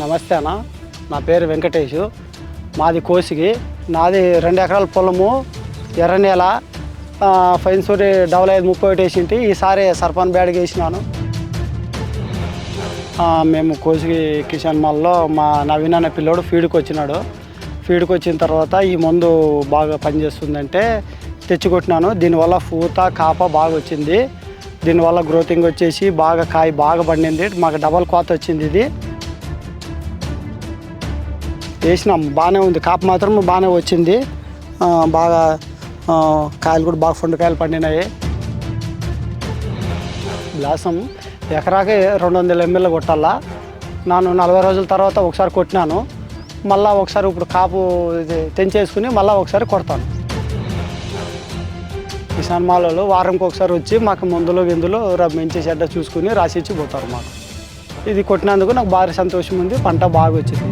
నమస్తే అన్న. నా పేరు వెంకటేష్. మాది కోసిగి. నాది రెండు ఎకరాల పొలము ఎర్ర నేల ఆ, ఫైన్ సూరి డబల్ ఐదు ముప్పై ఒకటి వేసింటి. ఈసారి సర్పన్ బ్యాడ్కి వేసినాను. మేము కోసిగి కిషన్ మాల్లో మా నవీన్ అనే పిల్లోడు ఫీడ్కి వచ్చినాడు. ఫీడ్కి వచ్చిన తర్వాత ఈ మందు బాగా పనిచేస్తుందంటే తెచ్చుకొట్టినాను. దీనివల్ల పూత కాప బాగా వచ్చింది. దీనివల్ల గ్రోతింగ్ వచ్చేసి బాగా కాయ బాగా పండింది. మాకు డబల్ కోత వచ్చింది ఇది. వేసినాం. బాగానే ఉంది. కాపు మాత్రం బాగానే వచ్చింది. బాగా కాయలు కూడా బాగా ఫండు కాయలు పండినాయి. బ్లాసం ఎకరాకి రెండు వందల ఎంఎల్ కొట్టాలా? నేను నలభై రోజుల తర్వాత ఒకసారి కొట్టినాను. మళ్ళీ ఒకసారి ఇప్పుడు కాపు ఇది తెంచేసుకుని మళ్ళీ ఒకసారి కొడతాను. కిసాన్ మాలలో వారంకి ఒకసారి వచ్చి మాకు మందులు గిందులు మంచి చెడ్డ చూసుకుని రాసిచ్చి పోతారు మాకు. ఇది కొట్టినందుకు నాకు భారీ సంతోషం ఉంది. పంట బాగా వచ్చింది.